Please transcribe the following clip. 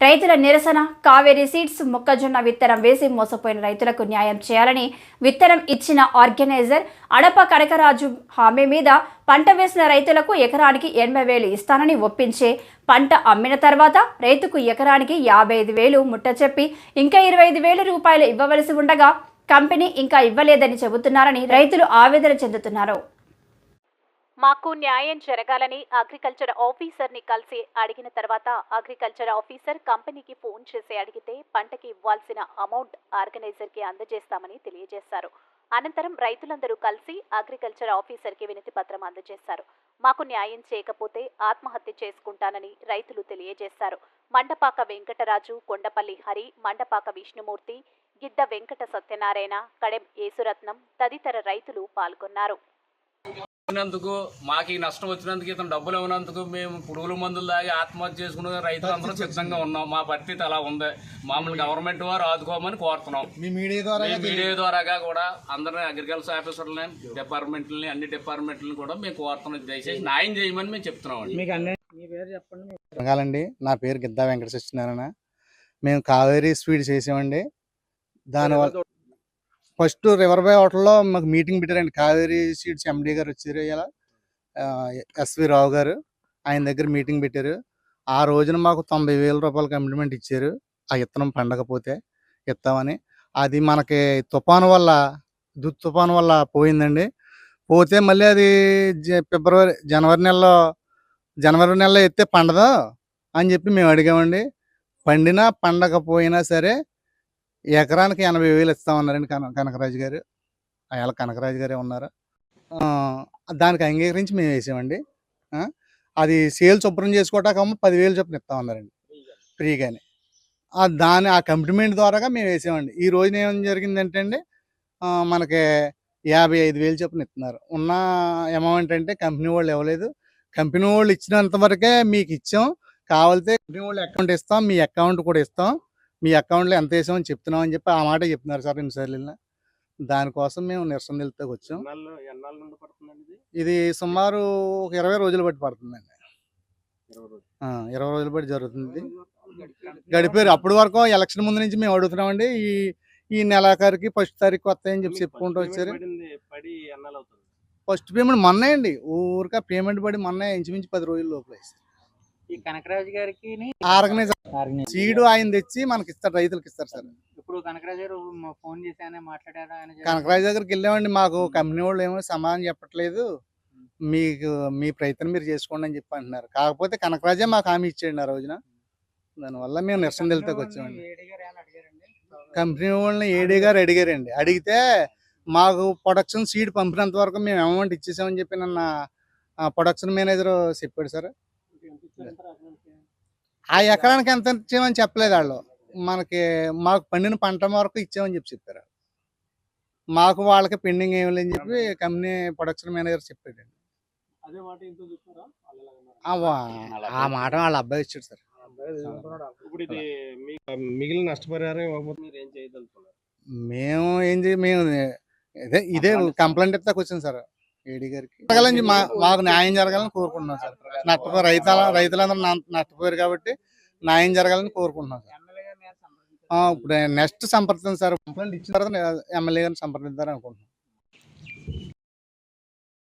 రైతుల నిరసన కావేరీ సీడ్స్ మొక్కజొన్న విత్తనం వేసి మోసపోయిన రైతులకు న్యాయం చేయాలని విత్తనం ఇచ్చిన ఆర్గనైజర్ అడప కనకరాజు హామీ మీద పంట వేసిన రైతులకు ఎకరానికి ఎనభై వేలు ఇస్తానని ఒప్పించే పంట అమ్మిన తర్వాత రైతుకు ఎకరానికి యాభై ఐదు వేలు ముట్ట చెప్పి ఇంకా ఇరవై ఐదు వేల రూపాయలు ఇవ్వవలసి ఉండగా కంపెనీ ఇంకా ఇవ్వలేదని చెబుతున్నారని రైతులు ఆవేదన చెందుతున్నారు. మాకు న్యాయం జరగాలని అగ్రికల్చర్ ఆఫీసర్ని కలిసి అడిగిన తర్వాత అగ్రికల్చర్ ఆఫీసర్ కంపెనీకి ఫోన్ చేసి అడిగితే పంటకి ఇవ్వాల్సిన అమౌంట్ ఆర్గనైజర్కి అందజేస్తామని తెలియజేశారు. అనంతరం రైతులందరూ కలిసి అగ్రికల్చర్ ఆఫీసర్కి వినతి పత్రం అందజేశారు. మాకు న్యాయం చేయకపోతే ఆత్మహత్య చేసుకుంటానని రైతులు తెలియజేశారు. మండపాక వెంకటరాజు కొండపల్లి హరి మండపాక విష్ణుమూర్తి గిద్ద వెంకట సత్యనారాయణ కడెం యేసురత్నం తదితర రైతులు పాల్గొన్నారు. ఇచ్చినందుకు మాకు ఈ నష్టం వచ్చినందుకు ఇతను డబ్బులు ఇవ్వనందుకు మేము పురుగుల మందులు తాగి ఆత్మహత్య చేసుకునే రైతులందరూ సిద్ధంగా ఉన్నాం. మా పరిస్థితి అలా ఉంది. మమ్మల్ని గవర్నమెంట్ వారు ఆదుకోమని కోరుతున్నాం. మీ మీడియా ద్వారా ఈ మీడియా ద్వారాగా కూడా అందరిని అగ్రికల్చర్ ఆఫీసర్లని డిపార్ట్మెంట్లని అన్ని డిపార్ట్మెంట్లని కూడా మేము కోరుతున్నాం. దయచేసి న్యాయం చేయమని మేము చెప్తున్నాం అండి మీకు అన్నీ మీ పేరు చెప్పండి మీ అడగాలండి నా పేరు గిద్దా వెంకట సత్యనారాయణ మేము కావేరీ స్వీట్ చేసామండి. దానివల్ల ఫస్ట్ రివర్ బై హోటల్లో మాకు మీటింగ్ పెట్టారండి. కావేరీ సీడ్స్ ఎండి గారు వచ్చారు ఇలా. ఎస్వి రావు గారు ఆయన దగ్గర మీటింగ్ పెట్టారు. ఆ రోజున మాకు తొంభై వేల రూపాయల కమిట్మెంట్ ఇచ్చారు. ఆ ఇత్తనం పండకపోతే ఇస్తామని అది మనకి తుఫాను వల్ల దు తుఫాను వల్ల పోయిందండి. పోతే మళ్ళీ అది జ- ఫిబ్రవరి జనవరి నెలలో జనవరి నెలలో ఎత్తే పండదు అని చెప్పి మేము అడిగామండి. పండినా పండకపోయినా సరే ఎకరానికి ఎనభై వేలు ఇస్తామన్నారండి కన కనకరాజు గారు. అయాల కనకరాజు గారే ఉన్నారు. దానికి అంగీకరించి మేము వేసామండి. అది సేల్ శుభ్రం చేసుకోవటాకమ్మ పదివేలు చొప్పున ఇస్తామన్నారండి. ఫ్రీగానే. దాని ఆ కంప్లిమెంట్ ద్వారాగా మేము వేసామండి. ఈ రోజున ఏం జరిగిందంటే అండి మనకి యాభై ఐదు వేలు చొప్పున ఇస్తున్నారు. ఉన్న అమౌంట్ అంటే కంపెనీ వాళ్ళు ఇవ్వలేదు. కంపెనీ వాళ్ళు ఇచ్చినంత వరకే మీకు ఇచ్చాం. కావాలితే కంపెనీ వాళ్ళు అకౌంట్ ఇస్తాం. మీ అకౌంట్ కూడా ఇస్తాం. మీ అకౌంట్లో ఎంత వేసామని చెప్తున్నాం అని చెప్పి ఆ మాట చెప్తున్నారు సార్ రెండుసార్లు వెళ్ళినా దానికోసం మేము నిరసన నిలుతకు వచ్చాం ఇది? సుమారు ఒక ఇరవై రోజులు బట్టి పడుతుందండి. ఇరవై రోజులు. బట్టి జరుగుతుంది. గడిపారు. అప్పటి వరకు ఎలక్షన్ ముందు నుంచి మేము అడుగుతున్నామండి. ఈ ఈ నెలాఖరికి ఫస్ట్ తారీఖు వస్తాయని చెప్పి చెప్పుకుంటూ వచ్చారు. ఫస్ట్ పేమెంట్ మొన్నే అండి. ఊరిక పేమెంట్ పడి మొన్నే ఇంచుమించి పది రోజుల లోపల. వేస్తారు. ఈ కనకరాజు గారికి ఆర్గనైజర్ సీడు ఆయన తెచ్చి మనకి ఇస్తారు రైతులకు ఇస్తారు సార్. ఇప్పుడు కనకరాజు గారు ఫోన్ చేసి ఆయన మాట్లాడారు. కనకరాజు దగ్గరికి వెళ్ళామండి మాకు కంపెనీ వాళ్ళు ఏమో సమాధానం చెప్పట్లేదు. మీకు మీ ప్రయత్నం మీరు చేసుకోండి అని చెప్పి అంటున్నారు. కాకపోతే కనకరాజే మాకు హామీ ఇచ్చేయండి ఆ రోజున. దానివల్ల మేము నిరసన తెలుతాకి వచ్చామండి? కంపెనీ వాళ్ళని ఏడీ గారు అడిగారండి? అడిగితే మాకు ప్రొడక్షన్ సీడ్ పంపినంత వరకు మేము అమౌంట్ ఇచ్చేసామని చెప్పి నన్న ప్రొడక్షన్ మేనేజర్ చెప్పాడు సార్. ఆ ఎకరానికి ఎంత ఇచ్చామని చెప్పలేదు వాళ్ళు. మనకి మాకు పండిన పంట వరకు ఇచ్చామని చెప్పి చెప్పారు. మాకు వాళ్ళకి పెండింగ్ ఏమి లేని చెప్పి కంపెనీ ప్రొడక్షన్ మేనేజర్ చెప్పాడండి? ఆ మాట వాళ్ళ అబ్బాయి ఇచ్చాడు సార్. మిగిలిన నష్టపరిహారం మేము ఏం చేయ మేము ఇదే ఇదే కంప్లైంట్ ఇస్తాకు వచ్చింది సార్. ఏడీ గారికి. మాకు న్యాయం జరగాలని కోరుకుంటున్నాం సార్. నష్టపో రైతుల రైతులందరూ నష్టపోయారు కాబట్టి న్యాయం జరగాలని కోరుకుంటున్నాం సార్. ఎమ్మెల్యే గారిని ఏమైనా సంప్రదించారా? ఆ, ఇప్పుడు నెక్స్ట్ సంప్రదించాం సార్. కంప్లైంట్ ఇచ్చిన తర్వాత ఎమ్మెల్యే గారిని సంప్రదిద్దారని అనుకుంటున్నాం